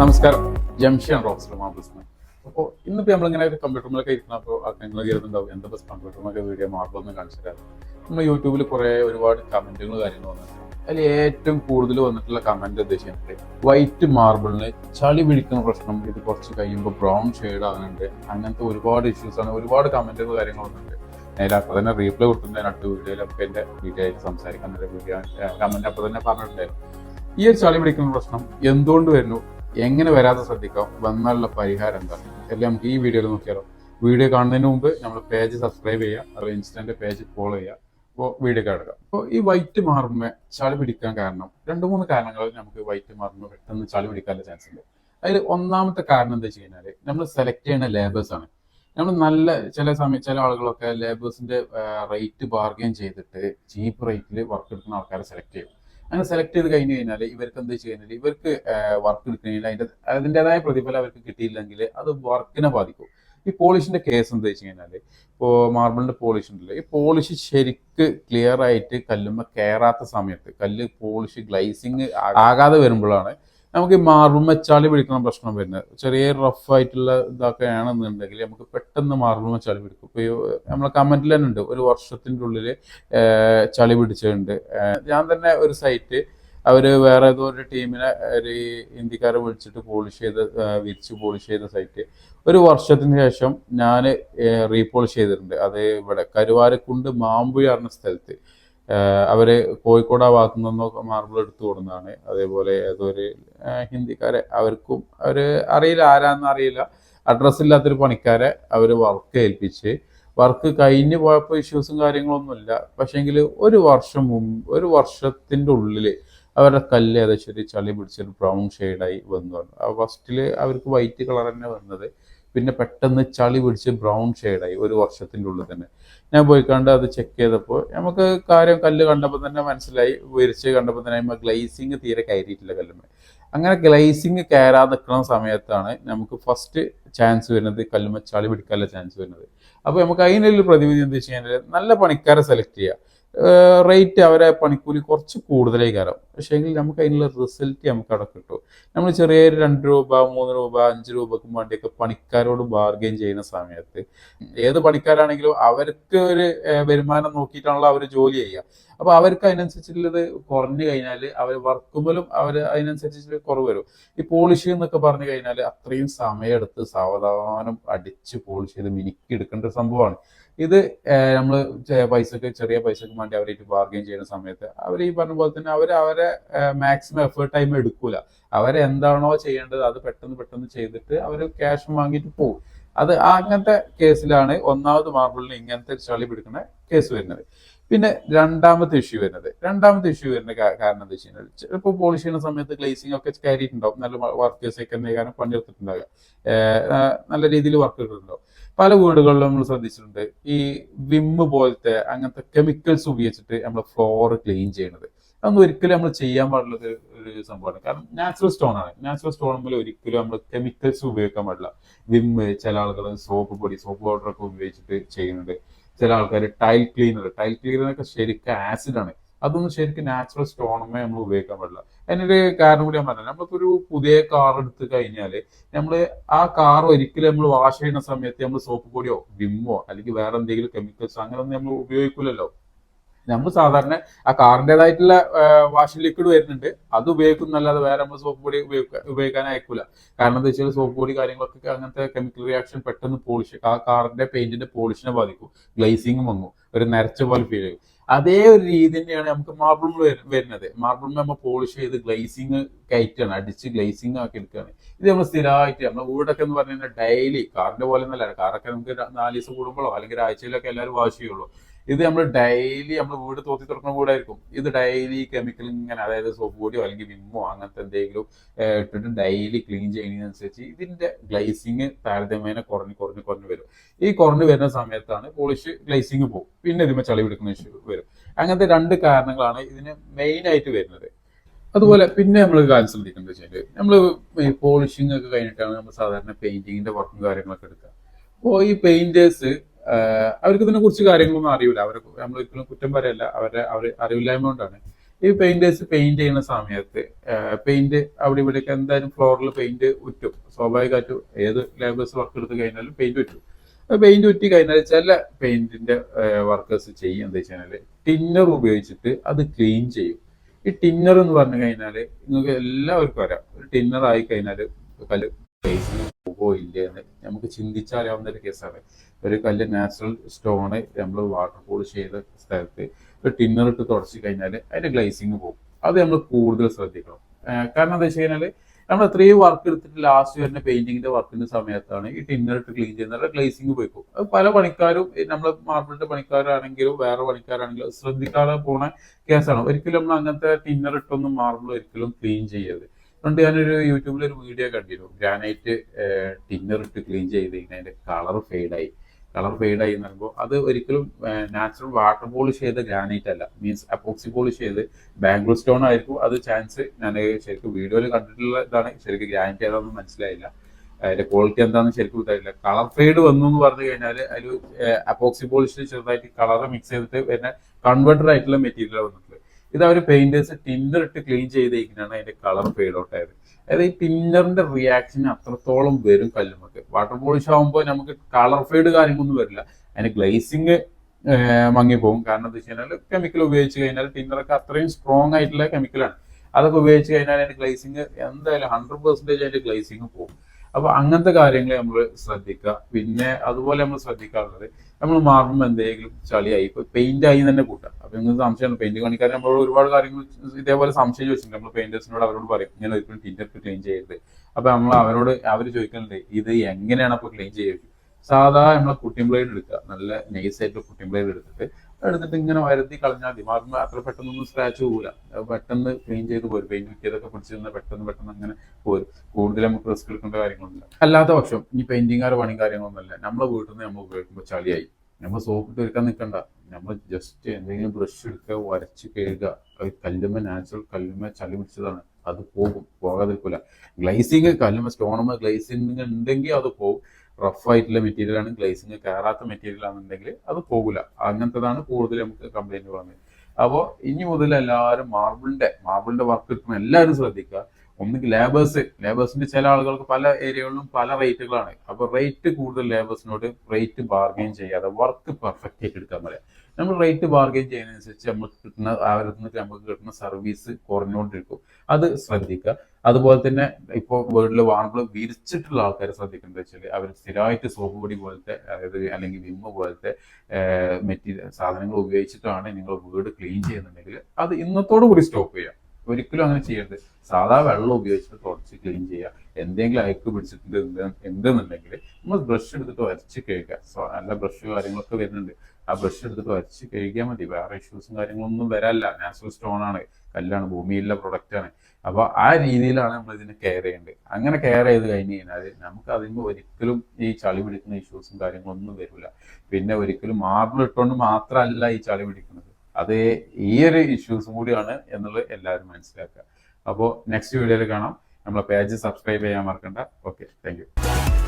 നമസ്കാരം. ജംഷൻ റോക്സ് അപ്പോൾ ഇന്നിപ്പോൾ നമ്മളിങ്ങനെ ഒരു കമ്പ്യൂട്ടർ കമ്പ്യൂട്ടറിലൊക്കെ ഇരിക്കുന്നപ്പോൾ നിങ്ങൾ കരുതുന്നുണ്ടാവും എന്താ ബസ് കമ്പ്യൂട്ടറിലൊക്കെ വീഡിയോ മാർബിളൊന്നും കാണിച്ചു തരാം നമ്മൾ യൂട്യൂബിൽ കുറേ ഒരുപാട് കമന്റുകൾ കാര്യങ്ങൾ വന്നിട്ടുണ്ട്. അതിൽ ഏറ്റവും കൂടുതൽ വന്നിട്ടുള്ള കമന്റ് എന്താ വൈറ്റ് മാർബിളിന് ചളി പിടിക്കുന്ന പ്രശ്നം ഇത് കുറച്ച് കഴിയുമ്പോൾ ബ്രൗൺ ഷെയ്ഡ് ആകുന്നുണ്ട് അങ്ങനത്തെ ഒരുപാട് ഇഷ്യൂസ് ആണ് ഒരുപാട് കമന്റുകൾ കാര്യങ്ങൾ വന്നിട്ടുണ്ട്. നേരെ അപ്പോൾ തന്നെ റീപ്ലൈ കൊടുക്കുന്നതിന് അടുത്ത വീഡിയോയിലൊക്കെ എന്റെ വീഡിയോ ആയിട്ട് സംസാരിക്കാൻ വീഡിയോ കമന്റ് അപ്പോൾ തന്നെ പറഞ്ഞിട്ടുണ്ടായിരുന്നു. ഈ ഒരു ചളി പിടിക്കുന്ന പ്രശ്നം എന്തുകൊണ്ട് വരുന്നു? എങ്ങനെ വരാതെ ശ്രദ്ധിക്കാം? വന്നാലുള്ള പരിഹാരം എന്താണ് എല്ലാം നമുക്ക് ഈ വീഡിയോയിൽ നോക്കിയാലോ. വീഡിയോ കാണുന്നതിന് മുമ്പ് നമ്മൾ പേജ് സബ്സ്ക്രൈബ് ചെയ്യുക അതുപോലെ ഇൻസ്റ്റന്റ് പേജ് ഫോളോ ചെയ്യുക. അപ്പോൾ വീഡിയോ കാണുക. അപ്പോൾ ഈ വൈറ്റ് മാറുമ്പോൾ ചളി പിടിക്കാൻ കാരണം രണ്ട് മൂന്ന് കാരണങ്ങൾ നമുക്ക് വൈറ്റ് മാറുമ്പോൾ പെട്ടെന്ന് ചളി പിടിക്കാനുള്ള ചാൻസ് ഉണ്ട്. അതിൽ ഒന്നാമത്തെ കാരണം എന്താ വെച്ച് കഴിഞ്ഞാൽ നമ്മൾ സെലക്ട് ചെയ്യുന്ന ലേബേഴ്സ് ആണ്. നമ്മൾ നല്ല ചില സമയം ചില ആളുകളൊക്കെ ലേബേഴ്സിന്റെ റേറ്റ് ബാർഗെയിൻ ചെയ്തിട്ട് ചീപ്പ് റേറ്റിൽ വർക്ക് എടുക്കുന്ന ആൾക്കാരെ സെലക്ട് ചെയ്യും. അങ്ങനെ സെലക്ട് ചെയ്ത് കഴിഞ്ഞ് കഴിഞ്ഞാൽ ഇവർക്ക് എന്താ ചെയ്യുന്നത് ഇവർക്ക് വർക്ക് എടുക്കുന്നതിൽ അതിന്റെ അതിന്റെതായ പ്രതിഫലം അവർക്ക് കിട്ടിയില്ലെങ്കിൽ അത് വർക്കിനെ ബാധിക്കും. ഈ പോളിഷിന്റെ കേസ് എന്താ വെച്ച് കഴിഞ്ഞാൽ ഇപ്പോൾ മാർബിളിന്റെ പോളിഷ് ഉണ്ടല്ലോ. ഈ പോളിഷ് ശരിക്ക് ക്ലിയർ ആയിട്ട് കല്ലുമ്മ കയറാത്ത സമയത്ത് കല്ല് പോളിഷ് ഗ്ലൈസിങ് ആകാതെ വരുമ്പോഴാണ് നമുക്ക് ഈ മാർബിൾ മച്ചാളി പിടിക്കുന്ന പ്രശ്നം വരുന്നത്. ചെറിയ റഫ് ആയിട്ടുള്ള ഇതൊക്കെ ആണെന്നുണ്ടെങ്കിൽ നമുക്ക് പെട്ടെന്ന് മാർബിൾ മച്ചാളി പിടിക്കും. ഇപ്പോൾ നമ്മളെ കമന്റിൽ തന്നെ ഉണ്ട്. ഒരു വർഷത്തിന്റെ ഉള്ളിൽ ചളി പിടിച്ചിട്ടുണ്ട്. ഞാൻ തന്നെ ഒരു സൈറ്റ് അവർ വേറെ ഏതോ ഒരു ടീമിനെ ഒരു ഹിന്ദിക്കാരെ വിളിച്ചിട്ട് പോളിഷ് ചെയ്ത് വിരിച്ച് പോളിഷ് ചെയ്ത സൈറ്റ് ഒരു വർഷത്തിന് ശേഷം ഞാൻ റീപോളിഷ് ചെയ്തിട്ടുണ്ട്. അത് ഇവിടെ കരുവാരക്കുണ്ട് മാമ്പുഴ പറഞ്ഞ സ്ഥലത്ത്. അവർ കോഴിക്കോട് ആ ഭാഗത്തു നിന്നൊക്കെ മാർബിൾ എടുത്തു കൊടുക്കുന്നതാണ്. അതേപോലെ ഏതൊരു ഹിന്ദിക്കാരെ അവർക്കും അവർ അറിയില്ല ആരാന്ന് അറിയില്ല. അഡ്രസ് ഇല്ലാത്തൊരു പണിക്കാരെ അവർ വർക്ക് ഏൽപ്പിച്ച് വർക്ക് കഴിഞ്ഞു പോയപ്പോൾ ഇഷ്യൂസും കാര്യങ്ങളൊന്നുമില്ല പക്ഷേങ്കിൽ ഒരു വർഷം മുമ്പ് ഒരു വർഷത്തിന്റെ ഉള്ളിൽ അവരുടെ കല്ല് ഏകദേശം ഒരു ചളി പിടിച്ചൊരു ബ്രൗൺ ഷെയ്ഡായി വന്നു. ഫസ്റ്റിൽ അവർക്ക് വൈറ്റ് കളർ തന്നെ വന്നത്. പിന്നെ പെട്ടെന്ന് ചളി പിടിച്ച് ബ്രൗൺ ഷെയ്ഡായി ഒരു വർഷത്തിന്റെ ഉള്ളിൽ തന്നെ. ഞാൻ പോയി കണ്ട് അത് ചെക്ക് ചെയ്തപ്പോൾ നമുക്ക് കാര്യം കല്ല് കണ്ടപ്പോൾ തന്നെ മനസ്സിലായി വിരിച്ച് കണ്ടപ്പോൾ തന്നെ ഗ്ലൈസിങ് തീരെ കയറിയിട്ടില്ല കല്ലുമ്മേ. അങ്ങനെ ഗ്ലൈസിങ് കയറാതെ നിൽക്കുന്ന സമയത്താണ് നമുക്ക് ഫസ്റ്റ് ചാൻസ് വരുന്നത് കല്ലുമ്മ ചളി പിടിക്കാനുള്ള ചാൻസ് വരുന്നത്. അപ്പോൾ നമുക്ക് അതിനൊരു പ്രതിവിധി എന്താ വെച്ച് കഴിഞ്ഞാൽ നല്ല പണിക്കാരെ സെലക്ട് ചെയ്യുക. റേറ്റ് അവരെ പണിക്കൂലി കുറച്ച് കൂടുതലായി കയറാം പക്ഷേങ്കിൽ നമുക്ക് അതിനുള്ള റിസൾട്ട് നമുക്ക് അവിടെ കിട്ടും. നമ്മൾ ചെറിയ രണ്ട് രൂപ മൂന്ന് രൂപ അഞ്ച് രൂപക്കും വേണ്ടിയൊക്കെ പണിക്കാരോട് ബാർഗെയിൻ ചെയ്യുന്ന സമയത്ത് ഏത് പണിക്കാരാണെങ്കിലും അവർക്ക് ഒരു വരുമാനം നോക്കിയിട്ടാണല്ലോ അവർ ജോലി ചെയ്യുക. അപ്പൊ അവർക്ക് അതിനനുസരിച്ചുള്ളത് കുറഞ്ഞു കഴിഞ്ഞാൽ അവർ വർക്കുമ്പോഴും അവർ അതിനനുസരിച്ച് കുറവ് വരും. ഈ പോളിഷ് എന്നൊക്കെ പറഞ്ഞു കഴിഞ്ഞാൽ അത്രയും സമയമെടുത്ത് സാവധാനം അടിച്ച് പോളിഷ് ചെയ്ത് മിനുക്കി എടുക്കേണ്ട ഒരു സംഭവമാണ്. ഇത് നമ്മൾ പൈസക്ക് ചെറിയ പൈസക്ക് വേണ്ടി അവരായിട്ട് ബാർഗെയിൻ ചെയ്യുന്ന സമയത്ത് അവർ ഈ പറഞ്ഞ പോലെ തന്നെ അവർ അവരെ മാക്സിമം എഫേർട്ട് ടൈം എടുക്കൂല. അവരെന്താണോ ചെയ്യേണ്ടത് അത് പെട്ടെന്ന് പെട്ടെന്ന് ചെയ്തിട്ട് അവർ ക്യാഷ് വാങ്ങിയിട്ട് പോകും. അത് അങ്ങനത്തെ കേസിലാണ് ഒന്നാമത് മാർബിളിന് ഇങ്ങനത്തെ ചളി പിടിക്കുന്ന കേസ് വരുന്നത്. പിന്നെ രണ്ടാമത്തെ ഇഷ്യൂ വരുന്നത്. രണ്ടാമത്തെ ഇഷ്യൂ വരുന്ന കാരണം എന്താ വെച്ച് കഴിഞ്ഞാൽ ചിലപ്പോൾ പോളിഷ് ചെയ്യുന്ന സമയത്ത് ഗ്ലേസിംഗ് ഒക്കെ കയറിയിട്ടുണ്ടാവും നല്ല വർക്കേഴ്സ് ഒക്കെ എന്തെങ്കിലും കാരണം പണിയെടുത്തിട്ടുണ്ടാവുക നല്ല രീതിയിൽ വർക്ക് ചെയ്തിട്ടുണ്ടാവും പല വീടുകളിലും നമ്മൾ ശ്രദ്ധിച്ചിട്ടുണ്ട്. ഈ വിമ്മ് പോലത്തെ അങ്ങനത്തെ കെമിക്കൽസ് ഉപയോഗിച്ചിട്ട് നമ്മൾ ഫ്ലോർ ക്ലീൻ ചെയ്യണത്. അതൊന്നും ഒരിക്കലും നമ്മൾ ചെയ്യാൻ പാടുള്ളത് ഒരു സംഭവമാണ്. കാരണം നാച്ചുറൽ സ്റ്റോൺ ആണ്. നാച്ചുറൽ സ്റ്റോൺ പോലെ ഒരിക്കലും നമ്മൾ കെമിക്കൽസ് ഉപയോഗിക്കാൻ പാടില്ല. വിമ്മ് ചില ആളുകൾ സോപ്പ് പൊടി സോപ്പ് പൗഡർ ഒക്കെ ഉപയോഗിച്ചിട്ട് ചെയ്യുന്നുണ്ട്. ചില ആൾക്കാർ ടൈൽ ക്ലീനർ ടൈൽ ക്ലീനർ ഒക്കെ ശരിക്കും ആസിഡ് ആണ്. അതൊന്നും ശരിക്കും നാച്ചുറൽ സ്റ്റോണുമേ നമ്മൾ ഉപയോഗിക്കാൻ പാടില്ല. അതിനൊരു കാരണം കൂടി ഞാൻ പറഞ്ഞു നമ്മളിപ്പോ ഒരു പുതിയ കാർ എടുത്ത് കഴിഞ്ഞാൽ നമ്മൾ ആ കാർ ഒരിക്കലും നമ്മൾ വാഷ് ചെയ്യുന്ന സമയത്ത് നമ്മൾ സോപ്പ് പൊടിയോ വിമ്മോ അല്ലെങ്കിൽ വേറെ എന്തെങ്കിലും കെമിക്കൽസോ അങ്ങനെ ഒന്നും നമ്മൾ ഉപയോഗിക്കില്ലല്ലോ നമ്മൾ സാധാരണ ആ കാറിന്റെതായിട്ടുള്ള വാഷിംഗ് ലിക്വിഡ് വരുന്നുണ്ട്. അത് ഉപയോഗിക്കുന്നല്ലാതെ വേറെ നമ്മൾ സോപ്പ് പൊടി ഉപയോഗിക്കാൻ ഉപയോഗിക്കാൻ അയക്കൂല. കാരണം എന്താ വെച്ചാൽ സോപ്പ് പൊടി കാര്യങ്ങളൊക്കെ അങ്ങനത്തെ കെമിക്കൽ റിയാക്ഷൻ പെട്ടെന്ന് പോളിഷ് ആ കാറിന്റെ പെയിന്റിന്റെ പോളിഷിനെ ബാധിക്കും. ഗ്ലേസിംഗ് വന്നു ഒരു നരച്ച പോലെ ഫീൽ ചെയ്യും. അതേ ഒരു രീതി തന്നെയാണ് നമുക്ക് മാർബിൾ വരുന്നത്. മാർബിൾ നമ്മൾ പോളിഷ് ചെയ്ത് ഗ്ലേസിങ് കയറ്റാണ് അടിച്ച് ഗ്ലേസിംഗ് ആക്കി എടുക്കുകയാണ്. ഇത് നമ്മൾ സ്ഥിരമായിട്ട് നമ്മുടെ വീടൊക്കെ എന്ന് പറഞ്ഞു കഴിഞ്ഞാൽ ഡെയിലി കാറിന്റെ പോലെ ഒന്നല്ല. കാറൊക്കെ നമുക്ക് നാല് ദിവസം കൂടുമ്പോഴോ അല്ലെങ്കിൽ ആഴ്ചയിലൊക്കെ എല്ലാവരും വാഷ് ചെയ്യുള്ളൂ. ഇത് നമ്മൾ ഡെയിലി നമ്മൾ വീട് തോത്തി തുറക്കുന്ന വീടായിരിക്കും. ഇത് ഡെയിലി കെമിക്കൽ ഇങ്ങനെ അതായത് സോപ്പ് പൊടിയോ അല്ലെങ്കിൽ വിമ്മോ അങ്ങനത്തെ എന്തെങ്കിലും ഇട്ടിട്ട് ഡെയിലി ക്ലീൻ ചെയ്യുന്നതിനനുസരിച്ച് ഇതിന്റെ ഗ്ലൈസിങ് താരതമ്യേന കുറഞ്ഞ് കുറഞ്ഞ് കുറഞ്ഞ് വരും. ഈ കുറഞ്ഞ് വരുന്ന സമയത്താണ് പോളിഷ് ഗ്ലൈസിങ് പോകും പിന്നെ ഇതിന് ചളി പിടിക്കുന്ന ഇഷ്യൂ വരും. അങ്ങനത്തെ രണ്ട് കാരണങ്ങളാണ് ഇതിന് മെയിൻ ആയിട്ട് വരുന്നത്. അതുപോലെ പിന്നെ നമ്മൾ കാര്യം ശ്രദ്ധിക്കുന്നത് വെച്ചാൽ നമ്മൾ പോളിഷിംഗ് ഒക്കെ കഴിഞ്ഞിട്ടാണ് നമ്മൾ സാധാരണ പെയിന്റിങ്ങിന്റെ വർക്കും കാര്യങ്ങളൊക്കെ എടുക്കുക. അപ്പോൾ ഈ പെയിന്റേഴ്സ് അവർക്ക് ഇതിനെ കുറിച്ച് കാര്യങ്ങളൊന്നും അറിയില്ല. അവരെ നമ്മൾ ഒരിക്കലും കുറ്റം പറയല്ല. അവരെ അവർ അറിവില്ലായ്മ കൊണ്ടാണ്. ഈ പെയിന്റേഴ്സ് പെയിന്റ് ചെയ്യുന്ന സമയത്ത് പെയിന്റ് അവിടെ ഇവിടെയൊക്കെ എന്തായാലും ഫ്ലോറിൽ പെയിന്റ് ഉറ്റും. സ്വാഭാവികമായിട്ടും ഏത് ലേബേഴ്സ് വർക്ക് എടുത്ത് കഴിഞ്ഞാലും പെയിന്റ് ഉറ്റും. പെയിന്റ് ഉറ്റി കഴിഞ്ഞാൽ ചില പെയിന്റിന്റെ വർക്കേഴ്സ് ചെയ്യും എന്താ വെച്ച് കഴിഞ്ഞാൽ ടിന്നർ ഉപയോഗിച്ചിട്ട് അത് ക്ലീൻ ചെയ്യും. ഈ ടിന്നർ എന്ന് പറഞ്ഞു കഴിഞ്ഞാൽ നിങ്ങൾക്ക് എല്ലാവർക്കും അറിയാം. ഒരു ടിന്നർ ആയി കഴിഞ്ഞാൽ കല്ല് ഫേസിന് പോകുമോ ഇല്ലേ എന്ന് നമുക്ക് ചിന്തിച്ചറിയാവുന്ന ഒരു കേസാണ്. ഒരു കല്ല് നാച്ചുറൽ സ്റ്റോണ് നമ്മൾ വാട്ടർ പോളിഷ് ചെയ്ത സ്ഥലത്ത് ഒരു ടിന്നർ ഇട്ട് തുടച്ച് കഴിഞ്ഞാൽ അതിന്റെ ഗ്ലേസിങ് പോകും. അത് നമ്മൾ കൂടുതൽ ശ്രദ്ധിക്കണം. കാരണം എന്താ വെച്ച് കഴിഞ്ഞാൽ നമ്മൾ എത്രയും വർക്ക് എടുത്തിട്ട് ലാസ്റ്റ് വരുന്ന പെയിന്റിങ്ങിന്റെ വർക്കിന്റെ സമയത്താണ് ഈ ടിന്നർ ഇട്ട് ക്ലീൻ ചെയ്യുന്നത്. ഗ്ലേസിങ് പോയിക്കും. അത് പല പണിക്കാരും നമ്മൾ മാർബിളിന്റെ പണിക്കാരാണെങ്കിലും വേറെ പണിക്കാരാണെങ്കിലും ശ്രദ്ധിക്കാതെ പോണ കേസാണ്. ഒരിക്കലും നമ്മൾ അങ്ങനത്തെ ടിന്നർ ഇട്ടൊന്നും മാർബിൾ ഒരിക്കലും ക്ലീൻ ചെയ്യരുത്. അതുകൊണ്ട് ഞാനൊരു യൂട്യൂബിൽ ഒരു വീഡിയോ കണ്ടിരുന്നു. ഗ്രാനൈറ്റ് ടിന്നർ ഇട്ട് ക്ലീൻ ചെയ്ത് കഴിഞ്ഞാൽ അതിന്റെ കളർ ഫെയ്ഡായി കളർ ഫെയ്ഡായി എന്ന് പറയുമ്പോൾ അത് ഒരിക്കലും നാച്ചുറൽ വാട്ടർ പോളിഷ് ചെയ്ത ഗ്രാനൈറ്റ് അല്ല. മീൻസ് അപ്പോക്സി പോളിഷ് ചെയ്ത് ബാംഗ്ലൂർ സ്റ്റോൺ ആയിരിക്കും. അത് ചാൻസ് ഞാൻ ശരിക്കും വീഡിയോയിൽ കണ്ടിട്ടുള്ള ഇതാണ്. ശരിക്കും ഗ്രാനൈറ്റ് ഏതാണെന്ന് മനസ്സിലായില്ല. അതിന്റെ ക്വാളിറ്റി എന്താണെന്ന് ശരിക്കും ഇതായില്ല കളർ ഫെയ്ഡ് വന്നു എന്ന് പറഞ്ഞു കഴിഞ്ഞാൽ അതിൽ അപ്പോക്സി പോളിഷിൽ ചെറുതായിട്ട് കളർ മിക്സ് ചെയ്തിട്ട് പിന്നെ കൺവേർട്ടഡ് ആയിട്ടുള്ള മെറ്റീരിയൽ വന്നിട്ടുള്ളത് ഇത് അവർ പെയിന്റേഴ്സ് ടിന്നർ ഇട്ട് ക്ലീൻ ചെയ്തേക്കാണ് അതിന്റെ കളർ ഫെയ്ഡ് ഔട്ട് ആയത്. അതായത് ഈ ടിന്നറിന്റെ റിയാക്ഷൻ അത്രത്തോളം വരും കല്ലുമൊക്കെ വാട്ടർ പോളിഷ് ആകുമ്പോൾ നമുക്ക് കളർ ഫെയ്ഡ് കാര്യങ്ങളൊന്നും വരില്ല. അതിന് ഗ്ലേസിങ് മങ്ങിപ്പോകും കാരണം എന്താ വെച്ച് കഴിഞ്ഞാൽ കെമിക്കൽ ഉപയോഗിച്ച് കഴിഞ്ഞാൽ ടിന്നറൊക്കെ അത്രയും സ്ട്രോങ് ആയിട്ടുള്ള കെമിക്കലാണ് അതൊക്കെ ഉപയോഗിച്ച് കഴിഞ്ഞാൽ അതിന്റെ ഗ്ലേസിങ് എന്തായാലും ഹൺഡ്രഡ് പെർസെന്റേജ് അതിന്റെ ഗ്ലേസിങ് പോകും. അപ്പൊ അങ്ങനത്തെ കാര്യങ്ങൾ നമ്മൾ ശ്രദ്ധിക്കുക. പിന്നെ അതുപോലെ നമ്മൾ ശ്രദ്ധിക്കാറുള്ളത് നമ്മൾ മാറുമ്പോൾ എന്തെങ്കിലും ചളിയായി ഇപ്പൊ പെയിന്റ് ആയി തന്നെ കൂട്ടാം. അപ്പൊ നിങ്ങൾക്ക് സംശയമാണ് പെയിന്റ് കാണിക്കാൻ നമ്മൾ ഒരുപാട് കാര്യങ്ങൾ ഇതേപോലെ സംശയം ചോദിച്ചിട്ടുണ്ട്. നമ്മൾ പെയിന്റേഴ്സിനോട് അവരോട് പറയും. ഇങ്ങനെ ഒരിക്കലും ടിന്റർ ക്ലീൻ ചെയ്യരുത്. അപ്പൊ നമ്മൾ അവരോട് അവർ ചോദിക്കുന്നുണ്ട് ഇത് എങ്ങനെയാണ് അപ്പൊ ക്ലീൻ ചെയ്യുക സാധാ നമ്മളെ കുട്ടിയും ബ്ലേഡ് എടുക്കുക. നല്ല നൈസ് ആയിട്ട് കുട്ടിയും ബ്ലേഡ് എടുത്തിട്ട് എടുത്തിട്ട് ഇങ്ങനെ വരുത്തി കളഞ്ഞാൽ മതി. മാത്രം അത്ര പെട്ടെന്നൊന്നും സ്ക്രാച്ച് പോകില്ല പെട്ടെന്ന് ക്ലീൻ ചെയ്ത് പോരും. പെയിന്റ് കിട്ടിയതൊക്കെ തന്നെ പെട്ടെന്ന് പെട്ടെന്ന് അങ്ങനെ പോരും. കൂടുതൽ നമുക്ക് റിസ്ക് എടുക്കേണ്ട കാര്യങ്ങളൊന്നുമില്ല. അല്ലാത്ത പക്ഷം ഈ പെയിന്റിങ്ങാരോ പണി കാര്യങ്ങളൊന്നുമല്ല നമ്മളെ വീട്ടിൽ നിന്ന് നമ്മൾ ഉപയോഗിക്കുമ്പോൾ ചളിയായി. നമ്മൾ സോപ്പ് ഇട്ട് നിൽക്കണ്ട നമ്മൾ ജസ്റ്റ് എന്തെങ്കിലും ബ്രഷ് എടുക്കുക വരച്ച് കഴുകുക. അത് കല്ലുമ്മ നാച്ചുറൽ കല്ലുമ്മ ചളി പിടിച്ചതാണ്. അത് പോകും. പോകാതിരിക്കില്ല ഗ്ലൈസിങ് കല്ലുമ്മ സ്റ്റോണമ്മ ഗ്ലൈസിങ് ഉണ്ടെങ്കിൽ അത് പോകും. റഫ് ആയിട്ടുള്ള മെറ്റീരിയൽ ആണ്. ഗ്ലേസിങ് കയറാത്ത മെറ്റീരിയൽ ആണെന്നുണ്ടെങ്കിൽ അത് പോകില്ല അങ്ങനത്തതാണ് കൂടുതൽ നമുക്ക് കംപ്ലൈന്റ് വന്നത്. അപ്പോൾ ഇനി മുതൽ എല്ലാവരും മാർബിളിന്റെ മാർബിളിന്റെ വർക്ക് കിട്ടുന്ന എല്ലാവരും ശ്രദ്ധിക്കുക. ഒന്നുകിൽ ലേബേഴ്സ് ലേബേഴ്സിന്റെ ചില ആളുകൾക്ക് പല ഏരിയകളിലും പല റേറ്റുകളാണ് അപ്പൊ റേറ്റ് കൂടുതൽ ലേബേഴ്സിനോട് റേറ്റ് ബാർഗെയിൻ ചെയ്യാതെ വർക്ക് പെർഫെക്റ്റ് ആയിട്ട് എടുക്കാൻ പറയാം. നമ്മൾ റേറ്റ് ബാർഗെയിൻ ചെയ്യുന്നതനുസരിച്ച് നമുക്ക് കിട്ടുന്ന അവരിൽ നിന്ന് നമുക്ക് കിട്ടുന്ന സർവീസ് കുറഞ്ഞുകൊണ്ടിരിക്കും. അത് ശ്രദ്ധിക്കുക. അതുപോലെ തന്നെ ഇപ്പോൾ വീട്ടിൽ വാണകൾ വിരിച്ചിട്ടുള്ള ആൾക്കാരെ ശ്രദ്ധിക്കുന്നത് വെച്ചാൽ അവർ സ്ഥിരമായിട്ട് സോപ്പ് പൊടി പോലത്തെ അതായത് അല്ലെങ്കിൽ വിമ്മ പോലത്തെ മെറ്റീരിയൽ സാധനങ്ങൾ ഉപയോഗിച്ചിട്ടാണ് നിങ്ങൾ വീട് ക്ലീൻ ചെയ്യുന്നുണ്ടെങ്കിൽ അത് ഇന്നത്തോടു കൂടി സ്റ്റോപ്പ് ചെയ്യാം ഒരിക്കലും അങ്ങനെ ചെയ്യരുത്. സാധാ വെള്ളം ഉപയോഗിച്ചിട്ട് തുടച്ച് ക്ലീൻ ചെയ്യുക. എന്തെങ്കിലും അയക്ക് പിടിച്ചിട്ടുണ്ട് എന്ത് എന്തെന്നുണ്ടെങ്കിൽ നമ്മൾ ബ്രഷ് എടുത്തിട്ട് വരച്ച് കേൾക്കുക. നല്ല ബ്രഷ് കാര്യങ്ങളൊക്കെ വരുന്നുണ്ട്. ആ ബ്രഷ് എടുത്തിട്ട് വരച്ച് കഴുകിയാൽ മതി. വേറെ ഇഷ്യൂസും കാര്യങ്ങളൊന്നും വരാല്ല. നാച്ചുറൽ സ്റ്റോൺ ആണ്. കല്ലാണ്. ഭൂമിയിലുള്ള പ്രൊഡക്റ്റ് ആണ്. അപ്പൊ ആ രീതിയിലാണ് നമ്മൾ ഇതിനെ കെയർ ചെയ്യേണ്ടത് അങ്ങനെ കെയർ ചെയ്ത് കഴിഞ്ഞ് കഴിഞ്ഞാൽ നമുക്ക് അതിന് ഒരിക്കലും ഈ ചളി പിടിക്കുന്ന ഇഷ്യൂസും കാര്യങ്ങളൊന്നും വരില്ല പിന്നെ ഒരിക്കലും മാർബിൾ ഇട്ടുകൊണ്ട് മാത്രമല്ല ഈ ചളി പിടിക്കുന്നത്. അത് ഈ ഒരു ഇഷ്യൂസും കൂടിയാണ് എന്നുള്ളത് എല്ലാവരും മനസ്സിലാക്കുക. അപ്പോൾ നെക്സ്റ്റ് വീഡിയോയിൽ കാണാം. നമ്മളെ പേജ് സബ്സ്ക്രൈബ് ചെയ്യാൻ മറക്കണ്ട. Okay thank